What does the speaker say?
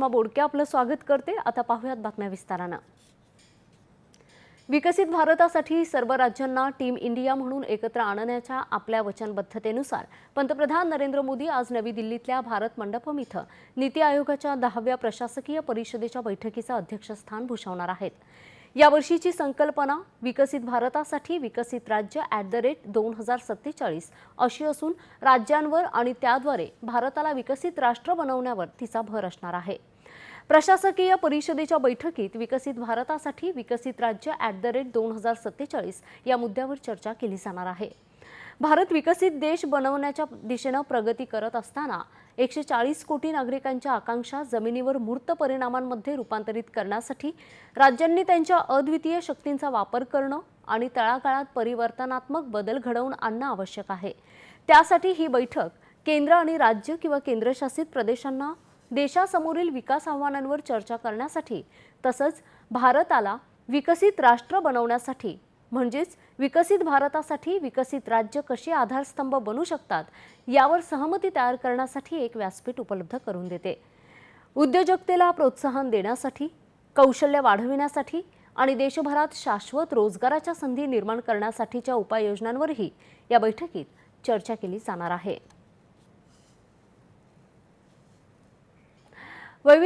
बोडके आपलं स्वागत करते. आता पाहूयात बातम्या विस्तारानं. विकसित भारतासाठी सर्व राज्यांना टीम इंडिया म्हणून एकत्र आणण्याच्या आपल्या वचनबद्धतेनुसार पंतप्रधान नरेंद्र मोदी आज नवी दिल्लीतल्या भारत मंडपम इथं नीती आयोगाच्या दहाव्या प्रशासकीय परिषदेच्या बैठकीचं अध्यक्षस्थान भूषवणार आहेत. यावर्षीची संकल्पना विकसित भारतासाठी विकसित राज्य ॲट द रेट दोन हजार सत्तेचाळीस अशी असून राज्यांवर आणि त्याद्वारे भारताला विकसित राष्ट्र बनवण्यावर तिचा भर असणार आहे. प्रशासकीय परिषदेच्या बैठकीत विकसित भारतासाठी विकसित राज्य ॲट द रेट दोन हजार सत्तेचाळीस या मुद्द्यावर चर्चा केली जाणार आहे. भारत विकसित देश बनवण्याच्या दिशेनं प्रगती करत असताना एकशे चाळीस कोटी नागरिकांच्या आकांक्षा जमिनीवर मूर्त परिणामांमध्ये रूपांतरित करण्यासाठी राज्यांनी त्यांच्या अद्वितीय शक्तींचा वापर करणं आणि तळागाळात परिवर्तनात्मक बदल घडवून आणणं आवश्यक आहे. त्यासाठी ही बैठक केंद्र आणि राज्य किंवा केंद्रशासित प्रदेशांना देशासमोरील विकास आव्हानांवर चर्चा करण्यासाठी तसंच भारताला विकसित राष्ट्र बनवण्यासाठी म्हणजेच विकसित भारतासाठी विकसित राज्य कसे आधारस्तंभ बनू शकतात यावर सहमती तयार करण्यासाठी एक व्यासपीठ उपलब्ध करून देते. उद्योजकतेला प्रोत्साहन देण्यासाठी कौशल्य वाढविण्यासाठी आणि देशभरात शाश्वत रोजगाराच्या संधी निर्माण करण्यासाठीच्या उपाययोजनांवरही या बैठकीत चर्चा केली जाणार आहे. वैविध्य